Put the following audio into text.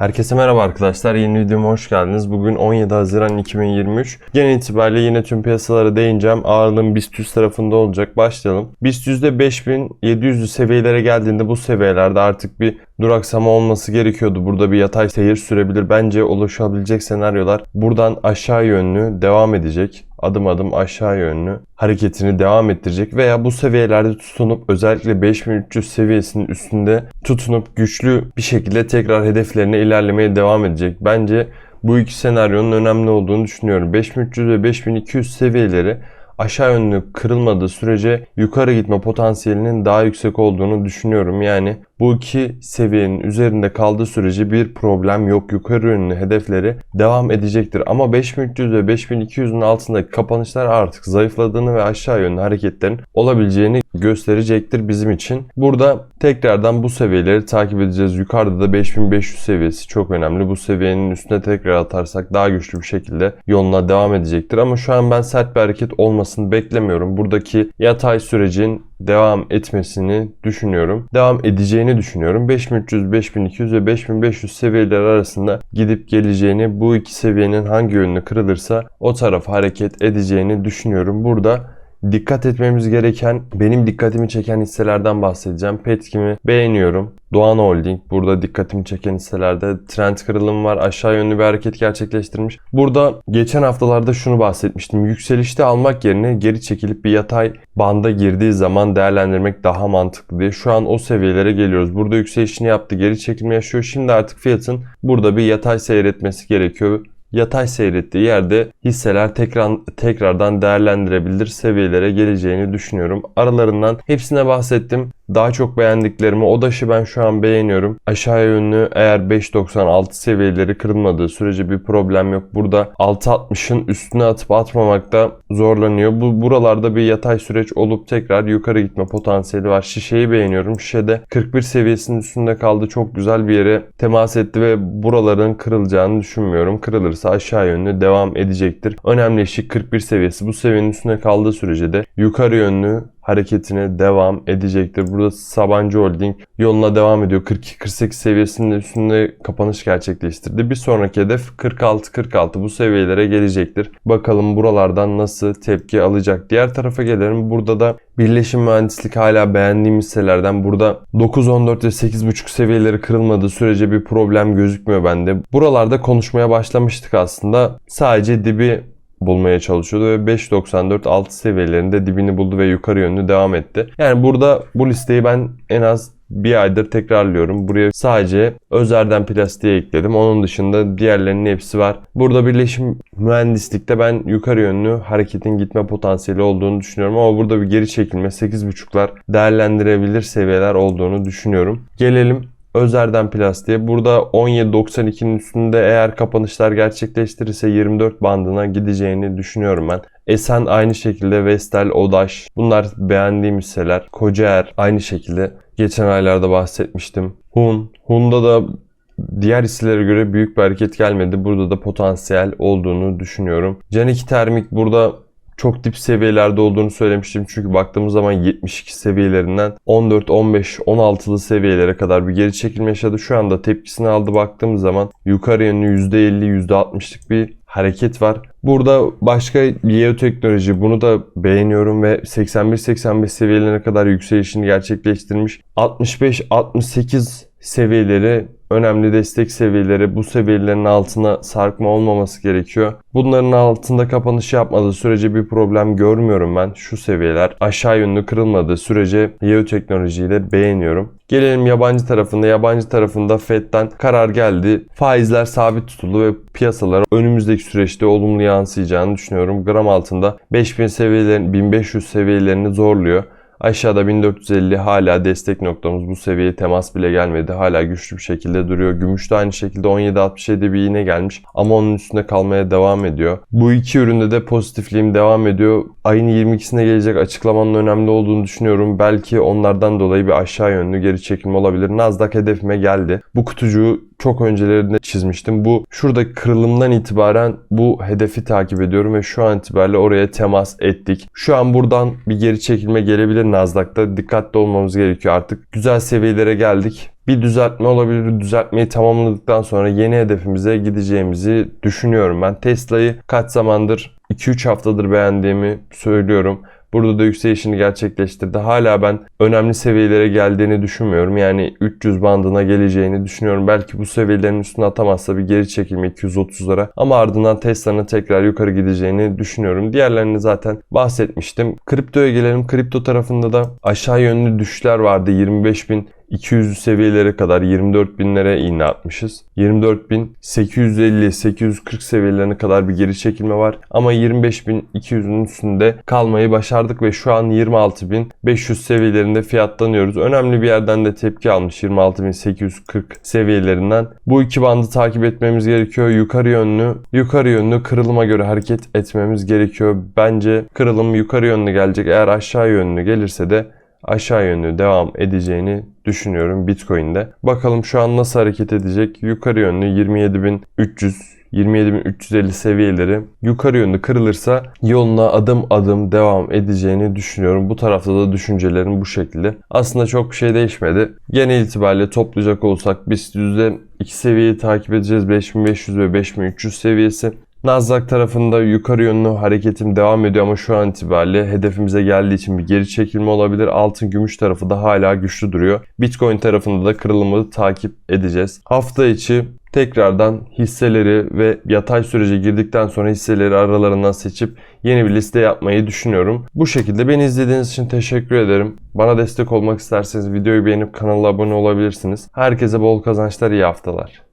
Herkese merhaba arkadaşlar. Yeni videoma hoş geldiniz. Bugün 17 Haziran 2023. Genel itibariyle yine tüm piyasalara değineceğim. Ağırlığım BIST 100 tarafında olacak. Başlayalım. BIST 100'de 5700'lü seviyelere geldiğinde bu seviyelerde artık bir duraksama olması gerekiyordu. Burada bir yatay seyir sürebilir. Bence ulaşabilecek senaryolar buradan aşağı yönlü devam edecek. Adım adım aşağı yönlü hareketini devam ettirecek veya bu seviyelerde tutunup özellikle 5300 seviyesinin üstünde tutunup güçlü bir şekilde tekrar hedeflerine ilerlemeye devam edecek. Bence bu iki senaryonun önemli olduğunu düşünüyorum. 5300 ve 5200 seviyeleri aşağı yönlü kırılmadığı sürece yukarı gitme potansiyelinin daha yüksek olduğunu düşünüyorum. Yani bu iki seviyenin üzerinde kaldığı sürece bir problem yok. Yukarı yönlü hedefleri devam edecektir. Ama 5300 ve 5200'ün altındaki kapanışlar artık zayıfladığını ve aşağı yönlü hareketlerin olabileceğini gösterecektir bizim için. Burada tekrardan bu seviyeleri takip edeceğiz. Yukarıda da 5500 seviyesi çok önemli. Bu seviyenin üstüne tekrar atarsak daha güçlü bir şekilde yoluna devam edecektir. Ama şu an ben sert bir hareket olmasını beklemiyorum. Buradaki yatay sürecin devam etmesini düşünüyorum. Devam edeceğini düşünüyorum. 5300, 5200 ve 5500 seviyeler arasında gidip geleceğini, bu iki seviyenin hangi yönlü kırılırsa o tarafa hareket edeceğini düşünüyorum. Burada dikkat etmemiz gereken, benim dikkatimi çeken hisselerden bahsedeceğim. Petkim'i beğeniyorum. Doğan Holding burada dikkatimi çeken hisselerde trend kırılımı var. Aşağı yönlü bir hareket gerçekleştirmiş. Burada geçen haftalarda şunu bahsetmiştim. Yükselişte almak yerine geri çekilip bir yatay banda girdiği zaman değerlendirmek daha mantıklı diye. Şu an o seviyelere geliyoruz. Burada yükselişini yaptı. Geri çekilme yaşıyor. Şimdi artık fiyatın burada bir yatay seyretmesi gerekiyor yatay seyrettiği yerde hisseler tekrar tekrardan değerlendirebilir seviyelere geleceğini düşünüyorum. Aralarından hepsine bahsettim. Daha çok beğendiklerimi ODAŞ'ı ben şu an beğeniyorum. Aşağıya yönlü eğer 5.96 seviyeleri kırılmadığı sürece bir problem yok. Burada 6.60'ın üstüne atıp atmamakta zorlanıyor. Bu buralarda bir yatay süreç olup tekrar yukarı gitme potansiyeli var. Şişeyi beğeniyorum. Şişede 41 seviyesinin üstünde kaldı. Çok güzel bir yere temas etti ve buraların kırılacağını düşünmüyorum. Kırılırsa aşağı yönlü devam edecektir. Önemli işi 41 seviyesi. Bu seviyenin üstünde kaldığı sürece de yukarı yönlü hareketine devam edecektir. Burada Sabancı Holding yoluna devam ediyor. 42-48 seviyesinin üstünde kapanış gerçekleştirdi. Bir sonraki hedef 46-46 bu seviyelere gelecektir. Bakalım buralardan nasıl tepki alacak. Diğer tarafa gelelim. Burada da Birleşim Mühendislik hala beğendiğim hisselerden. Burada 9-14 ve 8.5 seviyeleri kırılmadığı sürece bir problem gözükmüyor bende. Buralarda konuşmaya başlamıştık aslında. Sadece dibi bulmaya çalışıyordu ve 5.94 altı seviyelerinde dibini buldu ve yukarı yönlü devam etti. Yani burada bu listeyi ben en az bir aydır tekrarlıyorum. Buraya sadece Özer'den plastiğe ekledim. Onun dışında diğerlerinin hepsi var. Burada birleşim mühendislikte ben yukarı yönlü hareketin gitme potansiyeli olduğunu düşünüyorum. Ama burada bir geri çekilme 8.5'lar değerlendirebilir seviyeler olduğunu düşünüyorum. Gelelim Özer'den plastiğe. Burada 17.92'nin üstünde eğer kapanışlar gerçekleştirirse 24 bandına gideceğini düşünüyorum ben. Esen aynı şekilde Vestel, Odaş bunlar beğendiğim hisseler. Kocaer aynı şekilde geçen aylarda bahsetmiştim. Hun, Hun'da da diğer hisselere göre büyük bir hareket gelmedi. Burada da potansiyel olduğunu düşünüyorum. Canik Termik burada çok dip seviyelerde olduğunu söylemiştim. Çünkü baktığımız zaman 72 seviyelerinden 14, 15, 16'lı seviyelere kadar bir geri çekilme yaşadı. Şu anda tepkisini aldı baktığımız zaman yukarı yönlü %50, %60'lık bir hareket var. Burada başka teknoloji bunu da beğeniyorum ve 81-85 seviyelerine kadar yükselişini gerçekleştirmiş. 65-68 seviyeleri önemli destek seviyeleri bu seviyelerin altına sarkma olmaması gerekiyor. Bunların altında kapanış yapmadığı sürece bir problem görmüyorum ben. Şu seviyeler aşağı yönlü kırılmadığı sürece Yeo teknolojiyi beğeniyorum. Gelelim yabancı tarafında. Yabancı tarafında Fed'den karar geldi. Faizler sabit tutuldu ve piyasalara önümüzdeki süreçte olumlu yansıyacağını düşünüyorum. Gram altında 5000 seviyelerini 1500 seviyelerini zorluyor. Aşağıda 1450 hala destek noktamız. Bu seviyeye temas bile gelmedi. Hala güçlü bir şekilde duruyor. Gümüş de aynı şekilde 17.67 bir iğne gelmiş. Ama onun üstünde kalmaya devam ediyor. Bu iki üründe de pozitifliğim devam ediyor. Ayın 22'sine gelecek açıklamanın önemli olduğunu düşünüyorum. Belki onlardan dolayı bir aşağı yönlü geri çekilme olabilir. Nasdaq hedefime geldi. Bu kutucuğu çok öncelerinde çizmiştim. Bu şuradaki kırılımdan itibaren bu hedefi takip ediyorum ve şu an itibariyle oraya temas ettik. Şu an buradan bir geri çekilme gelebilir Nasdaq'ta. Dikkatli olmamız gerekiyor artık. Güzel seviyelere geldik. Bir düzeltme olabilir. Düzeltmeyi tamamladıktan sonra yeni hedefimize gideceğimizi düşünüyorum ben. Tesla'yı kaç zamandır 2-3 haftadır beğendiğimi söylüyorum. Burada da yükselişini gerçekleştirdi. Hala ben önemli seviyelere geldiğini düşünmüyorum. Yani 300 bandına geleceğini düşünüyorum. Belki bu seviyelerin üstüne atamazsa bir geri çekilme 230'lara. Ama ardından Tesla'nın tekrar yukarı gideceğini düşünüyorum. Diğerlerini zaten bahsetmiştim. Kriptoya gelelim. Kripto tarafında da aşağı yönlü düşüşler vardı. 25.000 200 seviyelere kadar 24 binlere iğne atmışız. 24.850-840 seviyelerine kadar bir geri çekilme var. Ama 25.200'ün üstünde kalmayı başardık ve şu an 26.500 seviyelerinde fiyatlanıyoruz. Önemli bir yerden de tepki almış 26.840 seviyelerinden. Bu iki bandı takip etmemiz gerekiyor. Yukarı yönlü, yukarı yönlü kırılıma göre hareket etmemiz gerekiyor. Bence kırılım yukarı yönlü gelecek. Eğer aşağı yönlü gelirse de aşağı yönlü devam edeceğini düşünüyorum Bitcoin'de. Bakalım şu an nasıl hareket edecek? Yukarı yönlü 27.300 27.350 seviyeleri yukarı yönlü kırılırsa yoluna adım adım devam edeceğini düşünüyorum. Bu tarafta da düşüncelerim bu şekilde. Aslında çok bir şey değişmedi. Genel itibariyle toplayacak olsak biz yüzde iki seviyeyi takip edeceğiz. 5500 ve 5300 seviyesi. Nasdaq tarafında yukarı yönlü hareketim devam ediyor ama şu an itibariyle hedefimize geldiği için bir geri çekilme olabilir. Altın gümüş tarafı da hala güçlü duruyor. Bitcoin tarafında da kırılımı takip edeceğiz. Hafta içi tekrardan hisseleri ve yatay sürece girdikten sonra hisseleri aralarından seçip yeni bir liste yapmayı düşünüyorum. Bu şekilde beni izlediğiniz için teşekkür ederim. Bana destek olmak isterseniz videoyu beğenip kanala abone olabilirsiniz. Herkese bol kazançlar, iyi haftalar.